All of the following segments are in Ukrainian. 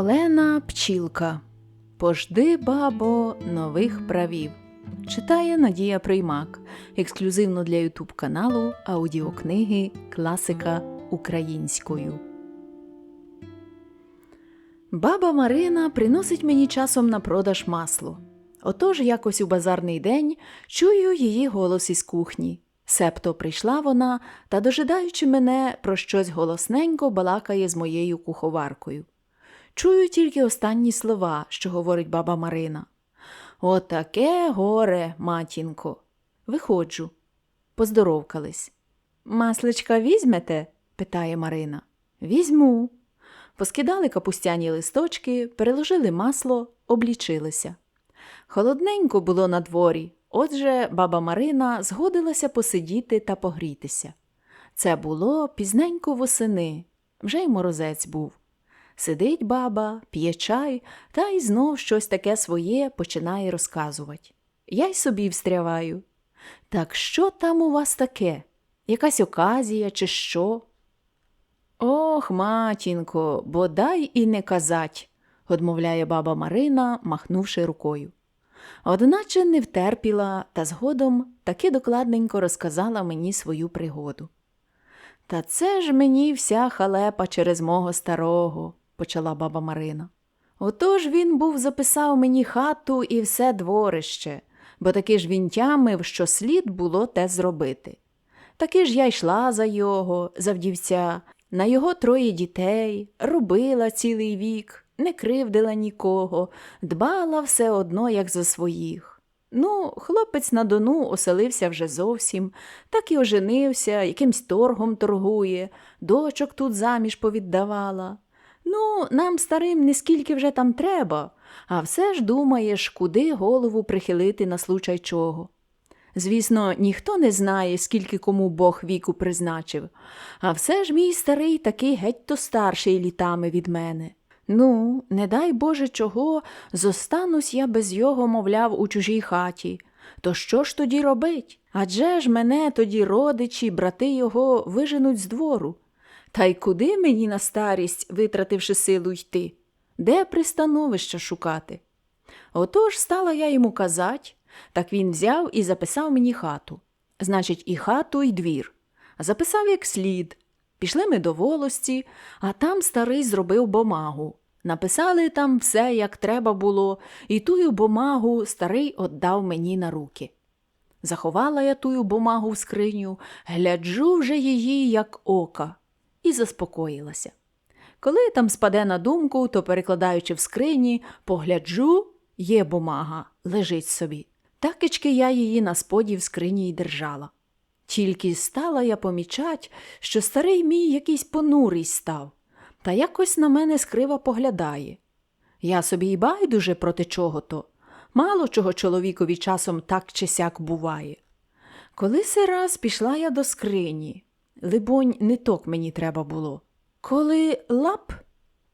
Олена Пчілка. Пожди, бабо, нових правів. Читає Надія Приймак. Ексклюзивно для Ютуб каналу аудіокниги Класика українською. Баба Марина приносить мені часом на продаж масло. Отож якось у базарний день чую її голос із кухні. Септо прийшла вона та, дожидаючи мене, про щось голосненько балакає з моєю куховаркою. Чую тільки останні слова, що говорить баба Марина. Отаке горе, матінко. Виходжу. Поздоровкались. Масличка візьмете? питає Марина. Візьму. Поскидали капустяні листочки, переложили масло, облічилися. Холодненько було на дворі, отже баба Марина згодилася посидіти та погрітися. Це було пізненько восени, вже й морозець був. Сидить баба, п'є чай та й знов щось таке своє починає розказувати. Я й собі встряваю. Так що там у вас таке? Якась оказія, чи що? Ох, матінко, бодай і не казать, одмовляє баба Марина, махнувши рукою. Одначе не втерпіла та згодом таки докладненько розказала мені свою пригоду. Та це ж мені вся халепа через мого старого, почала баба Марина. Отож він був записав мені хату і все дворище, бо таки ж він тямив, що слід було те зробити. Таки ж я йшла за його, за вдівця, на його троє дітей, робила цілий вік, не кривдила нікого, дбала все одно, як за своїх. Ну, хлопець на дону оселився вже зовсім, так і оженився, якимсь торгом торгує, дочок тут заміж повіддавала. Ну, нам старим не скільки вже там треба, а все ж думаєш, куди голову прихилити на случай чого. Звісно, ніхто не знає, скільки кому Бог віку призначив, а все ж мій старий такий геть то старший літами від мене. Ну, не дай Боже чого, зостанусь я без його, мовляв, у чужій хаті. То що ж тоді робить? Адже ж мене тоді родичі, брати його виженуть з двору. Та й куди мені на старість, витративши силу йти? Де пристановища шукати? Отож стала я йому казать, так він взяв і записав мені хату. Значить, і хату, і двір. Записав як слід. Пішли ми до волості, а там старий зробив бумагу. Написали там все, як треба було, і тую бумагу старий отдав мені на руки. Заховала я тую бумагу в скриню, гляджу вже її, як ока, і заспокоїлася. Коли там спаде на думку, то, перекладаючи в скрині, погляджу, є бумага, лежить собі. Такички я її на споді в скрині й держала. Тільки стала я помічать, що старий мій якийсь понурий став, та якось на мене скрива поглядає. Я собі й байдуже проти чого то. Мало чого чоловікові часом так чи сяк буває. Коли се раз пішла я до скрині, либонь, не ток мені треба було. Коли лап,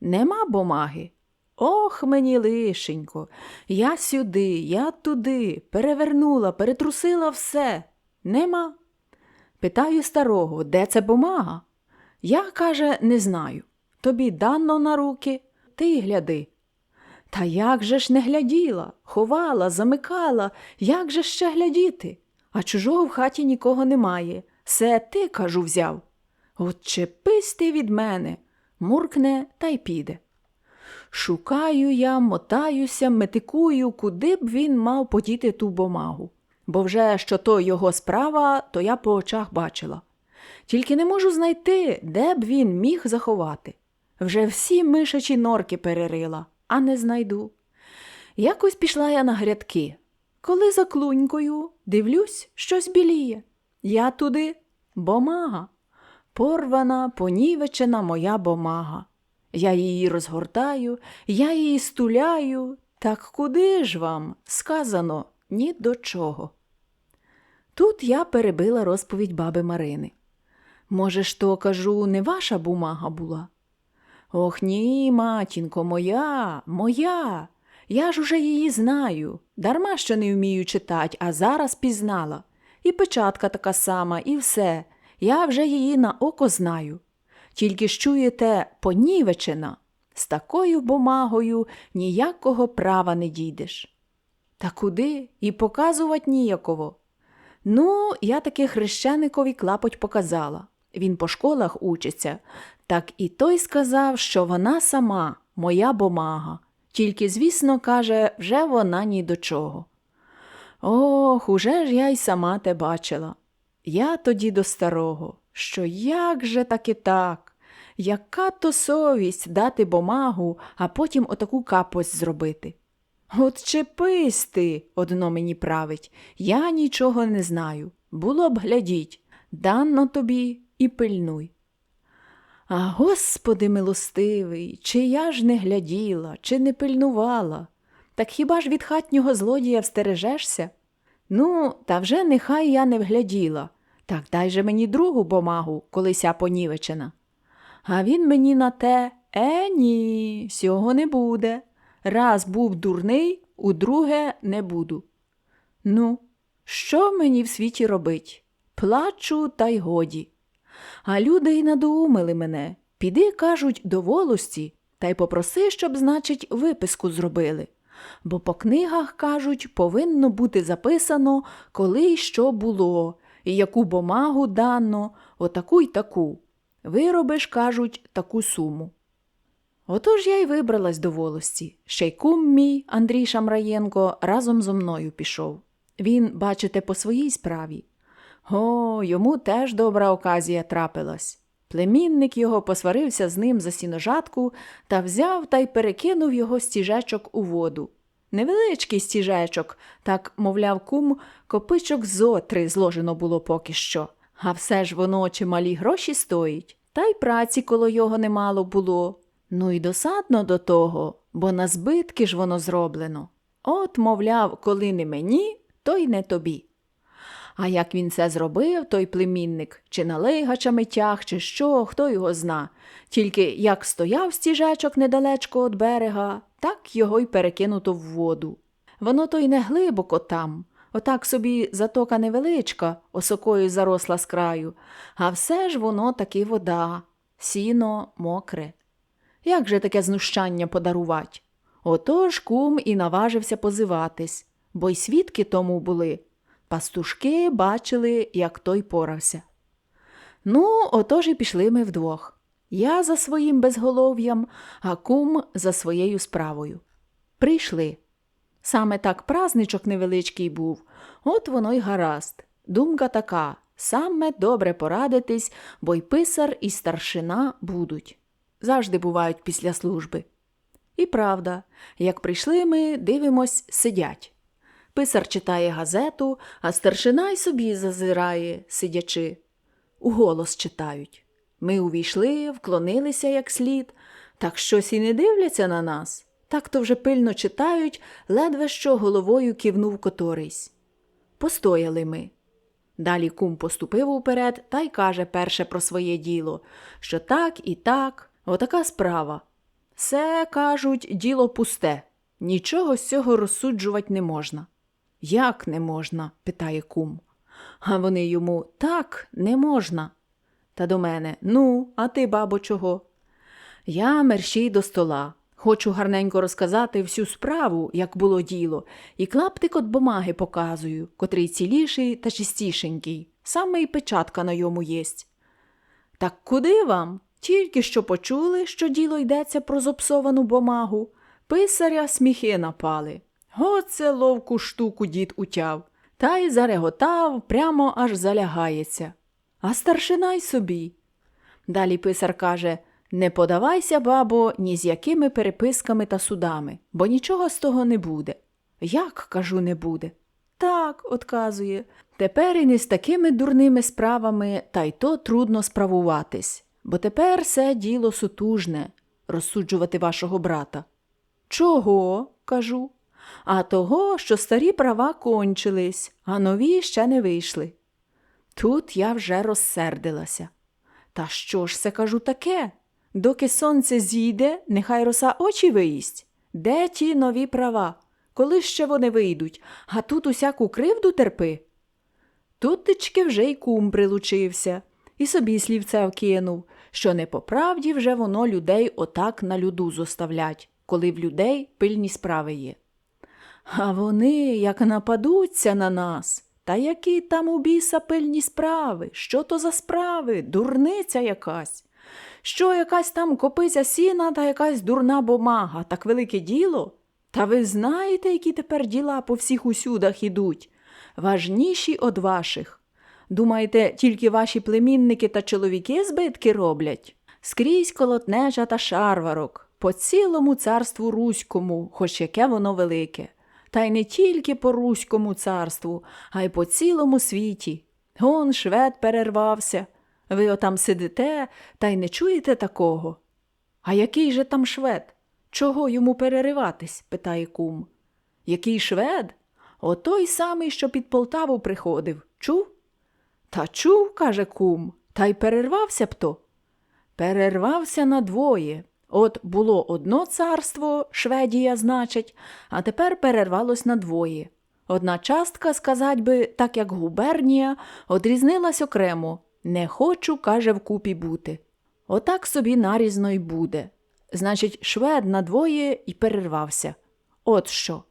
нема бумаги. Ох, мені лишенько, я сюди, я туди, перевернула, перетрусила все. Нема. Питаю старого, де це бумага? Я, каже, не знаю. Тобі дано на руки, ти й гляди. Та як же ж не гляділа, ховала, замикала, як же ще глядіти? А чужого в хаті нікого немає. Се ти, кажу, взяв. От чепись ти від мене, муркне та й піде. Шукаю я, мотаюся, метикую, куди б він мав подіти ту бумагу. Бо вже що то його справа, то я по очах бачила. Тільки не можу знайти, де б він міг заховати. Вже всі мишачі норки перерила, а не знайду. Якось пішла я на грядки. Коли за клунькою, дивлюсь, щось біліє. Я туди бумага. Порвана, понівечена моя бумага. Я її розгортаю, я її стуляю. Так куди ж вам? Сказано ні до чого. Тут я перебила розповідь баби Марини. Може ж то, кажу, не ваша бумага була? Ох ні, матінко, моя, моя. Я ж уже її знаю. Дарма що не вмію читать, а зараз пізнала. І печатка така сама, і все. Я вже її на око знаю. Тільки ж чуєте, понівечена, з такою бумагою ніякого права не дійдеш. Та куди? І показувати ніяково. Ну, я таки хрещеникові клапоть показала. Він по школах учиться. Так і той сказав, що вона сама, моя бумага. Тільки, звісно, каже, вже вона ні до чого. Ох, уже ж я й сама те бачила. Я тоді до старого, що як же таки так? Яка то совість дати бумагу, а потім отаку капость зробити? От чепись ти, одно мені править, я нічого не знаю. Було б глядіть, данно тобі і пильнуй. А господи милостивий, чи я ж не гляділа, чи не пильнувала? Так хіба ж від хатнього злодія встережешся? Ну, та вже нехай я не вгляділа. Так дай же мені другу бумагу, колися понівечена. А він мені на те, е, ні, сього не буде. Раз був дурний, удруге не буду. Ну, що мені в світі робить? Плачу, та й годі. А люди й надоумили мене. Піди, кажуть, до волості, та й попроси, щоб, значить, виписку зробили. Бо по книгах, кажуть, повинно бути записано, коли й що було, і яку бумагу дано, отаку й таку. Виробиш, кажуть, таку суму. Отож я й вибралась до волості. Ще й кум мій, Андрій Шамраєнко, разом зо мною пішов. Він, бачите, по своїй справі. О, йому теж добра оказія трапилась. Племінник його посварився з ним за сіножатку та взяв та й перекинув його стіжечок у воду. Невеличкий стіжечок, так, мовляв, кум, копичок зо три зложено було поки що. А все ж воно чималі гроші стоїть, та й праці коло його немало було. Ну й досадно до того, бо на збитки ж воно зроблено. От, мовляв, коли не мені, то й не тобі. А як він це зробив, той племінник, чи налигачами тяг, чи що, хто його зна. Тільки як стояв стіжечок недалечко від берега, так його й перекинуто в воду. Воно то й не глибоко там, отак собі затока невеличка, осокою заросла з краю, а все ж воно таки вода, сіно мокре. Як же таке знущання подарувати? Отож кум і наважився позиватись, бо й свідки тому були. Пастушки бачили, як той порався. Ну, отож і пішли ми вдвох. Я за своїм безголов'ям, а кум за своєю справою. Прийшли. Саме так празничок невеличкий був, от воно й гаразд. Думка така саме добре порадитись, бо й писар, і старшина будуть. Завжди бувають після служби. І правда, як прийшли ми, дивимось, сидять. Писар читає газету, а старшина й собі зазирає, сидячи. Уголос читають. Ми увійшли, вклонилися як слід, так щось і не дивляться на нас. Так то вже пильно читають, ледве що головою кивнув котрийсь. Постояли ми. Далі кум поступив уперед та й каже перше про своє діло, що так і так, отака справа. Все, кажуть, діло пусте, нічого з цього розсуджувати не можна. Як не можна? питає кум. А вони йому так не можна. Та до мене ну, а ти, бабо, чого? Я мерщій до стола. Хочу гарненько розказати всю справу, як було діло, і клаптик от бумаги показую, котрий ціліший та чистішенький. Саме й печатка на йому єсть. Так куди вам? Тільки що почули, що діло йдеться про зопсовану бумагу. Писаря сміхи напали. Оце ловку штуку дід утяв, та й зареготав, прямо аж залягається. А старшина й собі. Далі писар каже Не подавайся, бабо, ні з якими переписками та судами, бо нічого з того не буде. Як, кажу, не буде? Так, отказує. Тепер і не з такими дурними справами, та й то трудно справуватись, бо тепер все діло сутужне розсуджувати вашого брата. Чого? кажу. А того, що старі права кончились, а нові ще не вийшли. Тут я вже розсердилася. Та що ж це кажу таке? Доки сонце зійде, нехай роса очі виїсть. Де ті нові права? Коли ще вони вийдуть, а тут усяку кривду терпи? Тутечки вже й кум прилучився. і собі слівце вкинув, що не по правді вже воно людей отак на люду зоставлять, коли в людей пильні справи є. А вони як нападуться на нас. Та які там у біса пильні справи? Що то за справи? Дурниця якась. Що якась там копиця сіна та якась дурна бумага, так велике діло? Та ви знаєте, які тепер діла по всіх усюдах ідуть? Важніші од ваших. Думаєте, тільки ваші племінники та чоловіки збитки роблять? Скрізь колотнежа та шарварок, по цілому царству руському, хоч яке воно велике. Та й не тільки по руському царству, а й по цілому світі. Он швед перервався. Ви отам сидите та й не чуєте такого. А який же там швед? Чого йому перериватись? питає кум. Який швед? О той самий, що під Полтаву приходив. Чув? Та чув, каже кум, та й перервався б то. Перервався на двоє. От було одно царство, Шведія, значить, а тепер перервалось на двоє. Одна частка, сказать би, так як губернія, одрізнилась окремо. Не хочу, каже, вкупі бути. Отак собі нарізно й буде. Значить, швед на двоє й перервався. От що.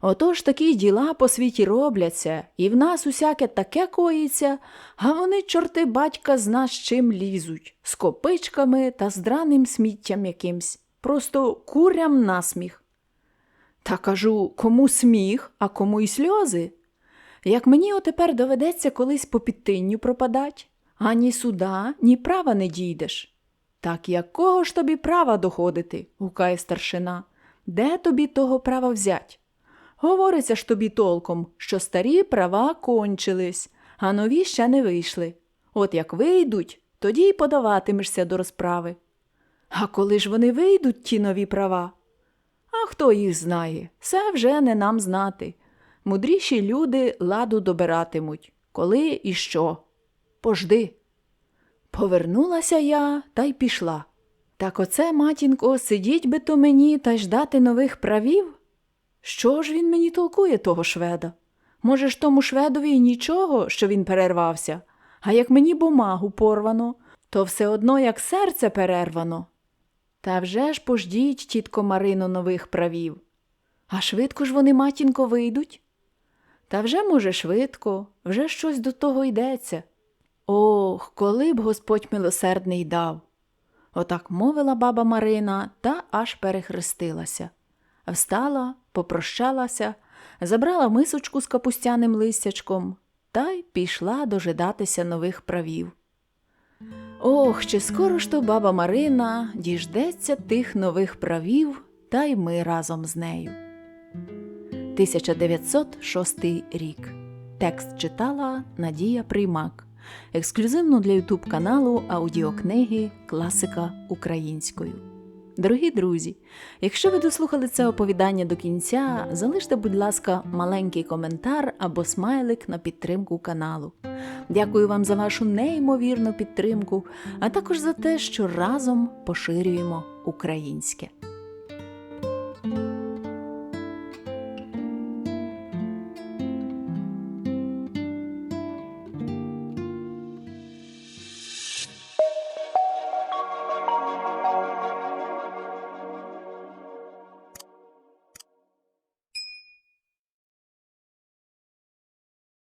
Отож такі діла по світі робляться, і в нас усяке таке коїться, а вони, чорти батька, з чим лізуть, з копичками та з драним сміттям якимсь, просто курям насміх. Та кажу, кому сміх, а кому й сльози. Як мені отепер доведеться колись по підтинню пропадать, ані суда, ні права не дійдеш. Так якого ж тобі права доходити? гукає старшина. Де тобі того права взять? Говориться ж тобі толком, що старі права кончились, а нові ще не вийшли. От як вийдуть, тоді й подаватимешся до розправи. А коли ж вони вийдуть, ті нові права? А хто їх знає? Це вже не нам знати. Мудріші люди ладу добиратимуть. Коли і що? Пожди. Повернулася я та й пішла. Так оце, матінко, сидіть би то мені та й ждати нових правів? Що ж він мені толкує того шведа? Може ж тому шведові й нічого, що він перервався, а як мені бумагу порвано, то все одно як серце перервано. Та вже ж пождіть, тітко Марино, нових правів. А швидко ж вони, матінко, вийдуть? Та вже, може, швидко, вже щось до того йдеться. Ох, коли б Господь милосердний дав. Отак мовила баба Марина та аж перехрестилася. Встала, попрощалася, забрала мисочку з капустяним листячком та й пішла дожидатися нових правів. Ох, чи скоро ж то баба Марина діждеться тих нових правів, та й ми разом з нею. 1906 рік. Текст читала Надія Приймак. Ексклюзивно для Ютуб каналу аудіокниги Класика українською. Дорогі друзі, якщо ви дослухали це оповідання до кінця, залиште, будь ласка, маленький коментар або смайлик на підтримку каналу. Дякую вам за вашу неймовірну підтримку, а також за те, що разом поширюємо українське.